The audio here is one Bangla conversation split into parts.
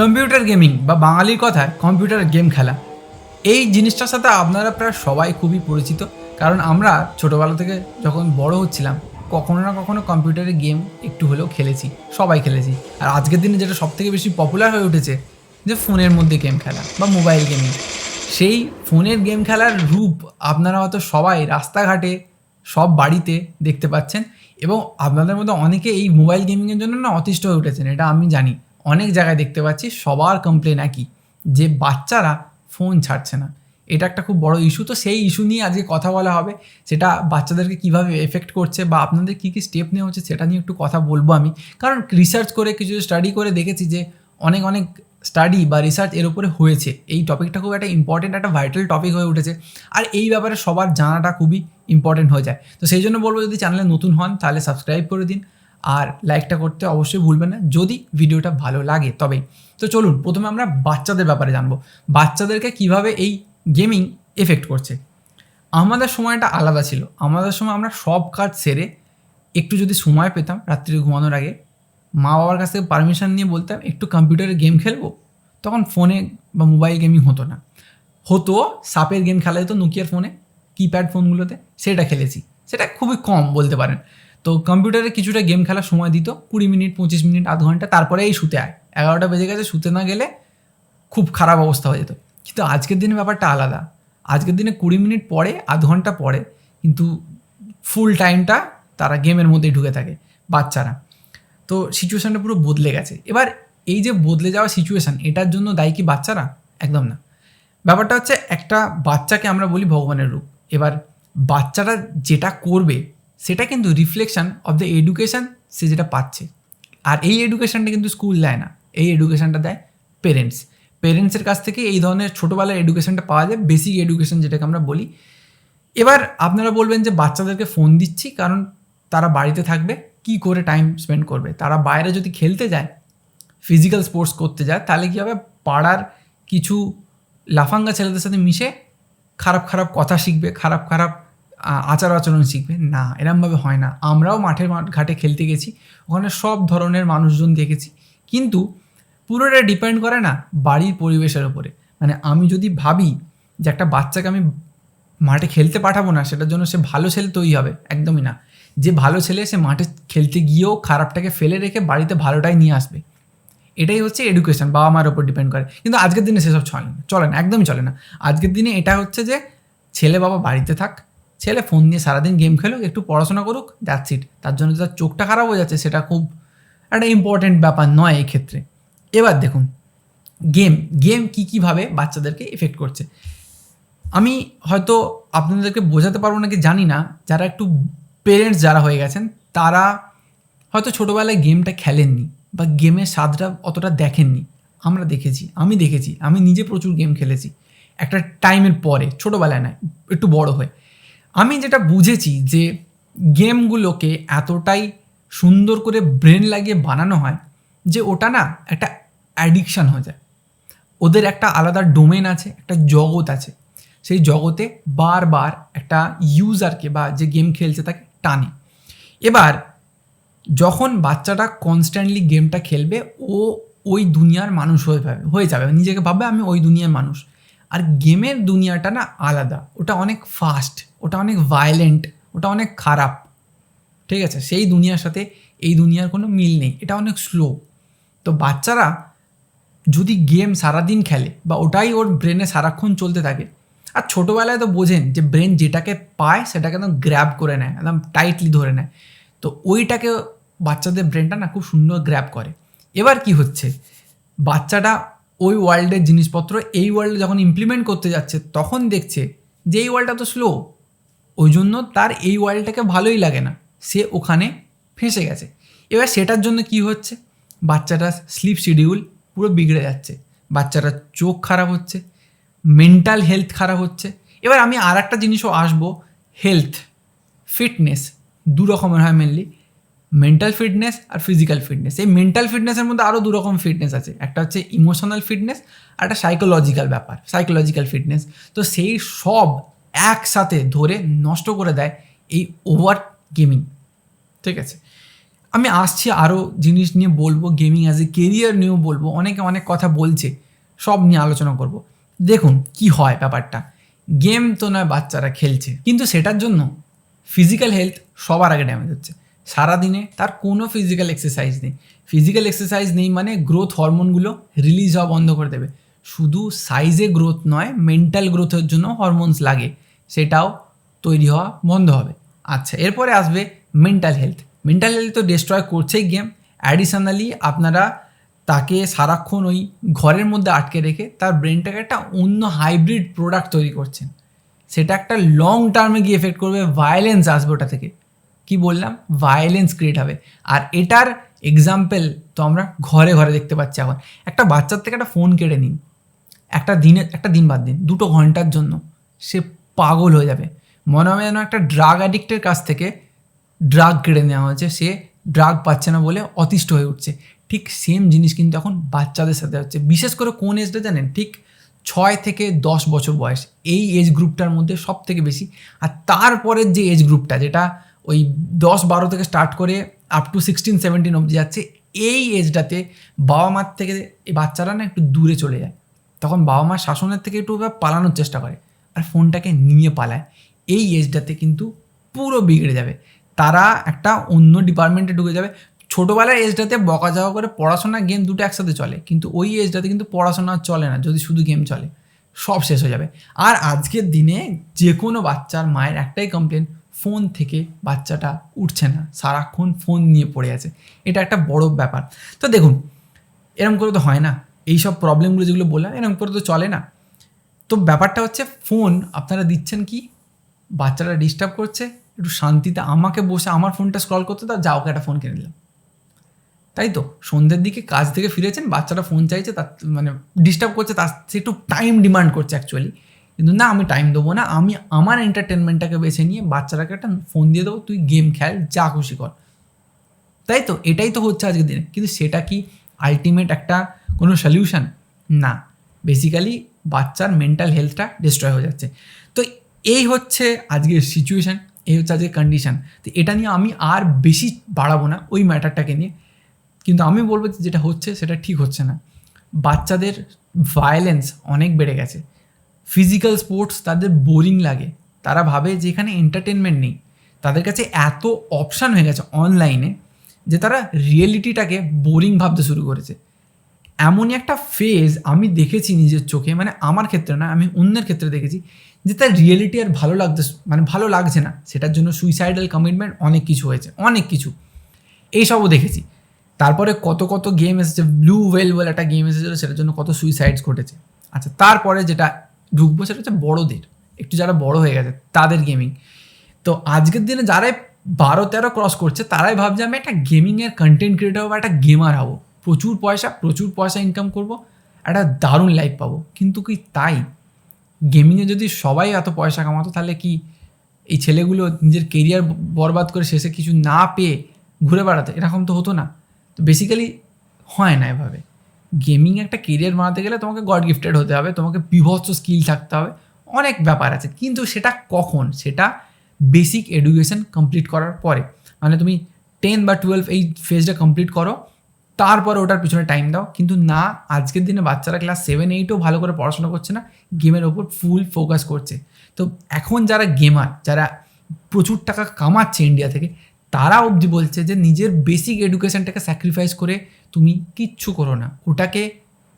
কম্পিউটার গেমিং বা বাঙালির কথায় কম্পিউটার গেম খেলা, এই জিনিসটার সাথে আপনারা প্রায় সবাই খুবই পরিচিত। কারণ আমরা ছোটোবেলা থেকে যখন বড় হচ্ছিলাম, কখনো না কখনো কম্পিউটারে গেম একটু হলেও খেলেছি, সবাই খেলেছি। আর আজকের দিনে যেটা সব থেকে বেশি পপুলার হয়ে উঠেছে, যে ফোনের মধ্যে গেম খেলা বা মোবাইল গেমিং সেই ফোনের গেম খেলার রূপ আপনারা হয়তো সবাই রাস্তাঘাটে, সব বাড়িতে দেখতে পাচ্ছেন এবং আপনাদের মধ্যে অনেকে এই মোবাইল গেমিংয়ের জন্য না অতিষ্ঠ হয়ে উঠেছেন, এটা আমি জানি। অনেক জায়গায় দেখতে পাচ্ছি সবার কমপ্লেন একই, যে বাচ্চারা ফোন ছাড়ছে না। এটা একটা খুব বড় ইস্যু তো সেই ইস্যু নিয়ে আজকে কথা বলা হবে। সেটা বাচ্চাদেরকে কীভাবে এফেক্ট করছে বা আপনাদের কী কী স্টেপ নেওয়া হচ্ছে সেটা নিয়ে একটু কথা বলব আমি। কারণ রিসার্চ করে, কিছু স্টাডি করে দেখেছি যে অনেক অনেক স্টাডি বা রিসার্চ এর উপরে হয়েছে। এই টপিকটা খুব একটা ইম্পর্টেন্ট একটা ভাইটাল টপিক হয়ে উঠেছে। আর এই ব্যাপারে সবার জানাটা খুবই ইম্পর্টেন্ট হয়ে যায়। তো সেই জন্য বলব, যদি চ্যানেলে নতুন হন তাহলে সাবস্ক্রাইব করে দিন। আর লাইকটা করতে অবশ্যই ভুলবেন না। যদি ভিডিওটা ভালো লাগে তবেই তো চলুন, প্রথমে আমরা বাচ্চাদের ব্যাপারে জানব। বাচ্চাদেরকে কীভাবে এই গেমিং এফেক্ট করছে? আমাদের সময়টা আলাদা ছিল। আমাদের সময় আমরা সব কাজ সেরে একটু যদি সময় পেতাম রাত্রি ঘুমানোর আগে মা বাবার কাছ থেকে পারমিশন নিয়ে বলতাম, একটু কম্পিউটারে গেম খেলব? তখন ফোনে বা মোবাইল গেমিং হতো না। হতো, সাপের গেম খেলা যেত নোকিয়ার ফোনে কিপ্যাড ফোনগুলোতে সেটা খেলেছি। সেটা খুবই কম বলতে পারেন। তো কম্পিউটারে কিছুটা গেম খেলার সময় দিত, কুড়ি মিনিট, পঁচিশ মিনিট, আধ ঘণ্টা, তারপরে এই শুতে আয়। এগারোটা বেজে গেছে, শুতে না গেলে খুব খারাপ অবস্থা হয়ে যেত। কিন্তু আজকের দিনে ব্যাপারটা আলাদা। আজকের দিনে কুড়ি মিনিট পরে, আধ ঘণ্টা পরে কিন্তু ফুল টাইমটা তারা গেমের মধ্যেই ঢুকে থাকে, বাচ্চারা। তো সিচুয়েশানটা পুরো বদলে গেছে। এবার এই যে বদলে যাওয়া সিচুয়েশান এটার জন্য দায়ী কি বাচ্চারা? একদম না। ব্যাপারটা হচ্ছে একটা বাচ্চাকে আমরা বলি ভগবানের রূপ। এবার বাচ্চারা যেটা করবে সেটা কিন্তু রিফ্লেকশন অফ দ্য এডুকেশান সে যেটা পাচ্ছে। আর এই এডুকেশানটা কিন্তু স্কুল দেয় না। এই এডুকেশানটা দেয় পেরেন্টস পেরেন্টসের কাছ থেকে এই ধরনের ছোটোবেলার এডুকেশানটা পাওয়া যায় বেসিক এডুকেশন যেটাকে আমরা বলি। এবার আপনারা বলবেন যে বাচ্চাদেরকে ফোন দিচ্ছি, কারণ তারা বাড়িতে থাকবে, কি করে টাইম স্পেন্ড করবে? তারা বাইরে যদি খেলতে যায় ফিজিক্যাল স্পোর্টস করতে যায়, তাহলে কী হবে? পাড়ার কিছু লাফাঙ্গা ছেলেদের সাথে মিশে খারাপ খারাপ কথা শিখবে, খারাপ খারাপ আচার আচরণ শিখবে। না, এরমভাবে হয় না। আমরাও মাঠের মাঠ- ঘাটে খেলতে গেছি। ওখানে সব ধরনের মানুষজন দেখেছি। কিন্তু পুরোটা ডিপেন্ড করে না বাড়ির পরিবেশের ওপরে মানে আমি যদি ভাবি যে একটা বাচ্চাকে আমি মাঠে খেলতে পাঠাবো না, সেটার জন্য সে ভালো ছেলে তৈরি হবে, একদমই না। যে ভালো ছেলে সে মাঠে খেলতে গিয়েও খারাপটাকে ফেলে রেখে বাড়িতে ভালোটাই নিয়ে আসবে। এটাই হচ্ছে এডুকেশন বাবা মার ওপর ডিপেন্ড করে। কিন্তু আজকের দিনে সেসব চলে না চলে না, একদমই চলে না। আজকের দিনে এটা হচ্ছে যে ছেলে বাবা বাড়িতে থাক ছেলে ফোন নিয়ে সারাদিন গেম খেলুক একটু পড়াশোনা করুক দ্যাটস ইট তার জন্য তার চোখটা খারাপ হয়ে যাচ্ছে সেটা খুব একটা ইম্পর্টেন্ট ব্যাপার নয় এই ক্ষেত্রে। এবার দেখুন গেম গেম কী কীভাবে বাচ্চাদেরকে এফেক্ট করছে? আমি হয়তো আপনাদেরকে বোঝাতে পারব নাকি জানি না, যারা একটু পেরেন্টস যারা হয়ে গেছেন, তারা হয়তো ছোটোবেলায় গেমটা খেলেননি বা গেমের স্বাদটা অতটা দেখেননি। আমরা দেখেছি, আমি দেখেছি, আমি নিজে প্রচুর গেম খেলেছি। একটা টাইমের পরে, ছোটোবেলায় নয়, একটু বড় হয়ে। আমি যেটা বুঝেছি যে গেমগুলোকে এতটাই সুন্দর করে ব্রেন লাগিয়ে বানানো হয় যে ওটা না একটা অ্যাডিকশান হয়ে যায়। ওদের একটা আলাদা ডোমেন আছে, একটা জগৎ আছে। সেই জগতে বারবার একটা ইউজারকে বা যে গেম খেলছে তাকে টানে। এবার যখন বাচ্চাটা কনস্ট্যান্টলি গেমটা খেলবে, ও ওই দুনিয়ার মানুষ হয়ে হয়ে যাবে। নিজেকে ভাববে, আমি ওই দুনিয়ার মানুষ। আর গেমের দুনিয়াটা না আলাদা। ওটা অনেক ফাস্ট ওটা অনেক ভায়োলেন্ট ওটা অনেক খারাপ। ঠিক আছে? সেই দুনিয়ার সাথে এই দুনিয়ার কোনো মিল নেই। এটা অনেক স্লো তো বাচ্চারা যদি গেম সারাদিন খেলে বা ওটাই ওর ব্রেনে সারাক্ষণ চলতে থাকে, আর ছোটোবেলায় তো বোঝেন যে ব্রেন যেটাকে পায় সেটাকে একদম গ্র্যাব করে নেয়, একদম টাইটলি ধরে নেয়। তো ওইটাকে বাচ্চাদের ব্রেনটা না খুব সুন্দর গ্র্যাব করে। এবার কি হচ্ছে? বাচ্চাটা ওই ওয়ার্ল্ডের জিনিসপত্র এই ওয়ার্ল্ডে যখন ইমপ্লিমেন্ট করতে যাচ্ছে, তখন দেখছে যে এই ওয়ার্ল্ডটা তো স্লো ওই জন্য তার এই ওয়ার্ল্ডটাকে ভালোই লাগে না। সে ওখানে ফেঁসে গেছে। এবার সেটার জন্য কি হচ্ছে? বাচ্চাটার স্লিপ শিডিউল পুরো বিগড়ে যাচ্ছে। বাচ্চাটার চোখ খারাপ হচ্ছে মেন্টাল হেলথ খারাপ হচ্ছে। এবার আমি আর একটা জিনিসও আসব হেলথ ফিটনেস দু রকমের হয় মেনলি মেন্টাল ফিটনেস আর ফিজিক্যাল ফিটনেস এই মেন্টাল ফিটনেসের মধ্যে আরও দু রকম ফিটনেস আছে। একটা হচ্ছে ইমোশনাল ফিটনেস আর একটা সাইকোলজিক্যাল ব্যাপার সাইকোলজিক্যাল ফিটনেস তো সেই সব একসাথে ধরে নষ্ট করে দেয় এই ওভার গেমিং ঠিক আছে? আমি আসছি আরও জিনিস নিয়ে বলব গেমিং অ্যাজ এ কেরিয়ার নিয়েও বলব। অনেকে অনেক কথা বলছে, সব নিয়ে আলোচনা করব। দেখুন কি হয় ব্যাপারটা। গেম তো নয় বাচ্চারা খেলছে, কিন্তু সেটার জন্য ফিজিক্যাল হেলথ সবার আগে ড্যামেজ হচ্ছে। সারাদিনে তার কোনো ফিজিক্যাল এক্সারসাইজ নেই। ফিজিক্যাল এক্সারসাইজ নেই মানে গ্রোথ হরমোনগুলো রিলিজ হওয়া বন্ধ করে দেবে। শুধু সাইজে গ্রোথ নয় মেন্টাল গ্রোথের জন্য হরমোনস লাগে। সেটাও তৈরি হওয়া বন্ধ হবে। আচ্ছা এরপরে আসবে মেন্টাল হেলথ মেন্টাল হেলথ তো ডিস্ট্রয় করছেই গেম অ্যাডিশনালি আপনারা তাকে সারাক্ষণ ওই ঘরের মধ্যে আটকে রেখে তার ব্রেনটাকে একটা অন্য হাইব্রিড প্রোডাক্ট তৈরি করছেন। সেটা একটা লং টার্মে গিয়ে এফেক্ট করবে। ভায়োলেন্স আসবে ওটা থেকে। কি বললাম? ভায়োলেন্স ক্রিয়েট হবে। আর এটার এক্সাম্পল তো আমরা ঘরে ঘরে দেখতে পাচ্ছি এখন। একটা বাচ্চার থেকে একটা ফোন কেড়ে নিন। একটা দিনে একটা দিন বাদ দিন, দুটো ঘণ্টার জন্য। সে পাগল হয়ে যাবে। মনে হবে যেন একটা ড্রাগ অ্যাডিক্টের কাছ থেকে ড্রাগ কেড়ে নেওয়া হয়েছে। সে ড্রাগ পাচ্ছে না বলে অতিষ্ঠ হয়ে উঠছে। ঠিক সেম জিনিস কিন্তু এখন বাচ্চাদের সাথে হচ্ছে। বিশেষ করে কোন এজটা জানেন? ঠিক ছয় থেকে দশ বছর বয়স। এই এজ গ্রুপটার মধ্যে সব থেকে বেশি। আর তারপরের যে এজ গ্রুপটা যেটা ওই দশ বারো থেকে স্টার্ট করে আপ টু সিক্সটিন সেভেন্টিন অবধি যাচ্ছে, এই এজটাতে বাবা মার থেকে এই বাচ্চারা না একটু দূরে চলে যায়। তখন বাবা মার শাসনের থেকে একটু পালানোর চেষ্টা করে আর ফোনটাকে নিয়ে পালায়। এই এজটাতে কিন্তু পুরো বিগড়ে যাবে। তারা একটা অন্য ডিপার্টমেন্টে ঢুকে যাবে। ছোটোবেলার এজটাতে বকা যাওয়া করে পড়াশোনা গেম দুটো একসাথে চলে, কিন্তু ওই এজটাতে কিন্তু পড়াশোনা চলে না, যদি শুধু গেম চলে, সব শেষ হয়ে যাবে। আর আজকের দিনে যে কোনো বাচ্চার মায়ের একটাই কমপ্লেন ফোন থেকে বাচ্চাটা উঠছে না। সারাক্ষণ ফোন নিয়ে পড়ে আছে। এটা একটা বড় ব্যাপার। তো দেখুন এরকম করে তো হয় না। এই সব প্রবলেমগুলো যেগুলো বললাম এরকম করে তো চলে না। তো ব্যাপারটা হচ্ছে ফোন আপনারা দিচ্ছেন কি? বাচ্চারা ডিস্টার্ব করছে, একটু শান্তিতে আমাকে বসে আমার ফোনটা স্ক্রল করতে দাও, যাও, ওকে একটা ফোন কিনে দিলাম। তাই তো? সন্ধ্যের দিকে কাজ থেকে ফিরেছেন বাচ্চারা ফোন চাইছে, তার মানে ডিস্টার্ব করছে, তার সে একটু টাইম ডিমান্ড করছে অ্যাকচুয়ালি কিন্তু না, আমি টাইম দেবো না। আমি আমার এন্টারটেনমেন্টটাকে বেছে নিয়ে বাচ্চারাকে একটা ফোন দিয়ে দেবো, তুই গেম খেল, যা খুশি কর। তাই তো? এটাই তো হচ্ছে আজকের দিনে। কিন্তু সেটা কি আলটিমেট একটা কোনো সলিউশন না। বেসিক্যালি বাচ্চার মেন্টাল হেলথটা ডিস্ট্রয় হয়ে যাচ্ছে। তো এই হচ্ছে আজকের সিচুয়েশান এই হচ্ছে আজকের কন্ডিশন তো এটা নিয়ে আমি আর বেশি বাড়াবো না ওই ম্যাটারটাকে নিয়ে। কিন্তু আমি বলব যেটা হচ্ছে সেটা ঠিক হচ্ছে না। বাচ্চাদের ভায়োলেন্স অনেক বেড়ে গেছে। ফিজিক্যাল স্পোর্টস তাদের বোরিং লাগে। তারা ভাবে যে এখানে এন্টারটেনমেন্ট নেই। তাদের কাছে এত অপশান হয়ে গেছে অনলাইনে যে তারা রিয়েলিটিটাকে বোরিং ভাবতে শুরু করেছে। এমনই একটা ফেজ আমি দেখেছি নিজের চোখে মানে আমার ক্ষেত্রে না, আমি অন্যের ক্ষেত্রে দেখেছি যে তার রিয়েলিটি আর ভালো লাগতে মানে ভালো লাগছে না। সেটার জন্য সুইসাইডাল কমিটমেন্ট অনেক কিছু হয়েছে, অনেক কিছু। এইসবও দেখেছি। তারপরে কত কত গেম এসেছে ব্লু ওয়েল বলে একটা গেম এসেছিল, সেটার জন্য কত সুইসাইডস ঘটেছে। আচ্ছা তারপরে যেটা ঢুকবো সেটা হচ্ছে বড়োদের। একটু যারা বড় হয়ে গেছে, তাদের গেমিং তো আজকের দিনে যারাই বারো তেরো ক্রস করছে, তারাই ভাবছে আমি একটা গেমিংয়ের কন্টেন্ট ক্রিয়েটার হব, একটা গেমার হব। প্রচুর পয়সা প্রচুর পয়সা ইনকাম করব, একটা দারুণ লাইফ পাবো। কিন্তু কি তাই? গেমিংয়ে যদি সবাই এত পয়সা কামাতো, তাহলে কি এই ছেলেগুলো নিজের কেরিয়ার বরবাদ করে শেষে কিছু না পেয়ে ঘুরে বেড়াতে? এরকম তো হতো না। তো বেসিক্যালি হয় না এভাবে। গেমিং একটা কেরিয়ার বানাতে গেলে তোমাকে গড গিফটেড হতে হবে, তোমাকে বিভৎস স্কিল থাকতে হবে, অনেক ব্যাপার আছে। কিন্তু সেটা কখন? সেটা বেসিক এডুকেশন কমপ্লিট করার পরে। মানে তুমি টেন বা টুয়েলভ এই ফেজটা কমপ্লিট করো, তারপরে ওটার পিছনে টাইম দাও। কিন্তু না, আজকের দিনে বাচ্চারা ক্লাস সেভেন এইটও ভালো করে পড়াশোনা করছে না গেমের ওপর ফুল ফোকাস করছে। তো এখন যারা গেমার যারা প্রচুর টাকা কামাচ্ছে ইন্ডিয়া থেকে, তারা অবধি বলছে যে নিজের বেসিক এডুকেশনটাকে স্যাক্রিফাইস করে তুমি কিচ্ছু করো না। ওটাকে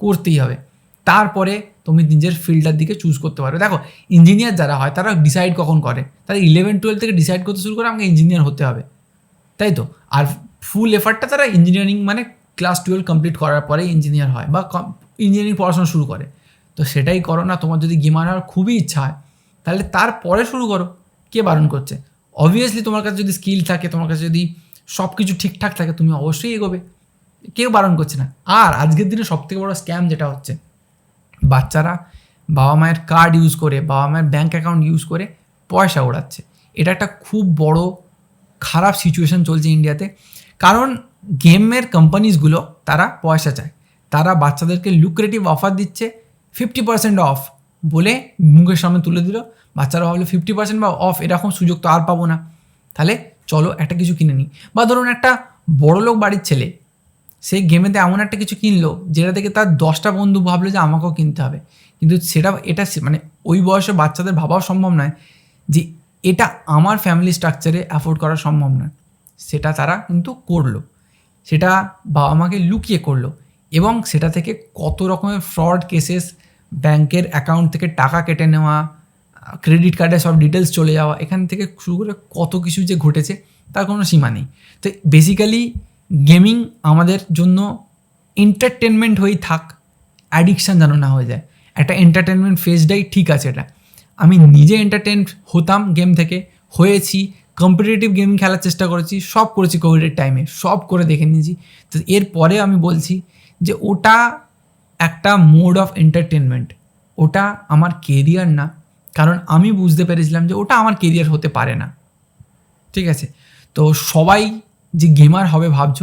করতেই হবে। তারপরে তুমি নিজের ফিল্ডের দিকে চুজ করতে পারবে। দেখো ইঞ্জিনিয়ার যারা হয়, তারা ডিসাইড কখন করে? তারা ইলেভেন টুয়েলভ থেকে ডিসাইড করতে শুরু করে, আমাকে ইঞ্জিনিয়ার হতে হবে। তাই তো? আর ফুল এফার্টটা তারা ইঞ্জিনিয়ারিং মানে ক্লাস টুয়েলভ কমপ্লিট করার পরে ইঞ্জিনিয়ার হয় বা ইঞ্জিনিয়ারিং পড়াশোনা শুরু করে। তো সেটাই করো না, তোমার যদি গেম হওয়ার খুবই ইচ্ছা হয়, তাহলে তারপরে শুরু করো, কে বারণ করছে? অবভিয়াসলি তোমার কাছে যদি স্কিল থাকে, তোমার কাছে যদি সব কিছু ঠিকঠাক থাকে, তুমি অবশ্যই এগোবে। কেউ বারণ করছে না। আর আজকের দিনে সবথেকে বড় স্ক্যাম যেটা হচ্ছে, বাচ্চারা বাবা মায়ের কার্ড ইউজ করে, বাবা মায়ের ব্যাঙ্ক অ্যাকাউন্ট ইউজ করে পয়সা ওড়াচ্ছে। এটা একটা খুব বড় খারাপ সিচুয়েশন চলছে ইন্ডিয়াতে কারণ গেমের কোম্পানিজগুলো তারা পয়সা চায়। তারা বাচ্চাদেরকে লুক্রেটিভ অফার দিচ্ছে ফিফটি পার্সেন্ট অফ বলে মুখের সামনে তুলে দিল। বাচ্চারা ভাবলো ফিফটি পার্সেন্ট বা অফ এরকম সুযোগ তো আর পাবো না। তাহলে চলো একটা কিছু কিনে নিই। বা ধরুন একটা বড়লোক বাড়ির ছেলে সেই গেমেতে এমন একটা কিছু কিনলো, যেটা থেকে তার দশটা বন্ধু ভাবলো যে আমাকেও কিনতে হবে। কিন্তু সেটা, এটা মানে ওই বয়সে বাচ্চাদের ভাবাও সম্ভব নয় যে এটা আমার ফ্যামিলি স্ট্রাকচারে অ্যাফোর্ড করা সম্ভব নয়। সেটা তারা কিন্তু করল। সেটা বাবা মাকে লুকিয়ে করল এবং সেটা থেকে কত রকমের ফ্রড কেসেস ব্যাংকের অ্যাকাউন্ট থেকে টাকা কেটে নেওয়া ক্রেডিট কার্ডে সব ডিটেলস চলে যাওয়া, এখান থেকে শুরু করে কত কিছু যে ঘটেছে, তার কোনো সীমা নেই। তো বেসিক্যালি গেমিং আমাদের জন্য এন্টারটেনমেন্ট হয়েই থাক অ্যাডিকশান যেন না হয়ে যায়। একটা এন্টারটেনমেন্ট ফেজটাই ঠিক আছে এটা। আমি নিজে এন্টারটেন হতাম গেম থেকে, হয়েছি কম্পিটিটিভ গেম খেলার চেষ্টা করেছি, সব করেছি কোভিডের টাইমে সব করে দেখে নিয়েছি। তো এরপরে আমি বলছি যে ওটা একটা মোড অফ এন্টারটেনমেন্ট ওটা আমার কেরিয়ার না, কারণ আমি বুঝতে পেরেছিলাম যে ওটা আমার কেরিয়ার হতে পারে না। ঠিক আছে? তো সবাই যে গেমার হবে ভাবছ,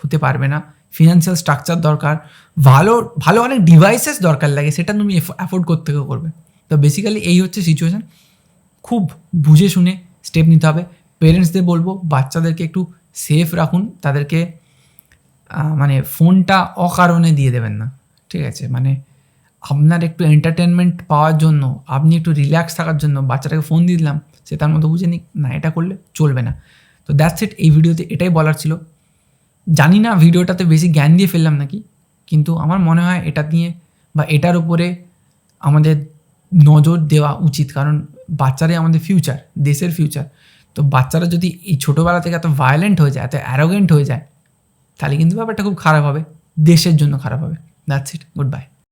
হতে পারবে না। ফিনান্সিয়াল স্ট্রাকচার দরকার, ভালো ভালো অনেক ডিভাইসেস দরকার লাগে, সেটা তুমি অ্যাফোর্ড করতে করবে। তো বেসিক্যালি এই হচ্ছে সিচুয়েশান খুব বুঝে শুনে স্টেপ নিতে হবে। পেরেন্টসদের বলব, বাচ্চাদেরকে একটু সেফ রাখুন। তাদেরকে মানে ফোনটা অকারণে দিয়ে দেবেন না। ঠিক আছে? মানে আপনার একটু এন্টারটেনমেন্ট পাওয়ার জন্য, আপনি একটু রিল্যাক্স থাকার জন্য, বাচ্চাটাকে ফোন দিয়ে দিলাম, সে তার মতো বুঝে নিক, না, এটা করলে চলবে না। তো দ্যাটস ইট এই ভিডিওতে এটাই বলার ছিল। জানি না ভিডিওটাতে বেশি জ্ঞান দিয়ে ফেললাম নাকি, কিন্তু আমার মনে হয় এটা নিয়ে বা এটার উপরে আমাদের নজর দেওয়া উচিত, কারণ বাচ্চারাই আমাদের ফিউচার দেশের ফিউচার তো বাচ্চারা যদি এই ছোটোবেলা থেকে এত ভায়োলেন্ট হয়ে যায়, এত অ্যারোগেন্ট হয়ে যায়, তাহলে কিন্তু ব্যাপারটা খুব খারাপ হবে, দেশের জন্য খারাপ হবে। That's it good bye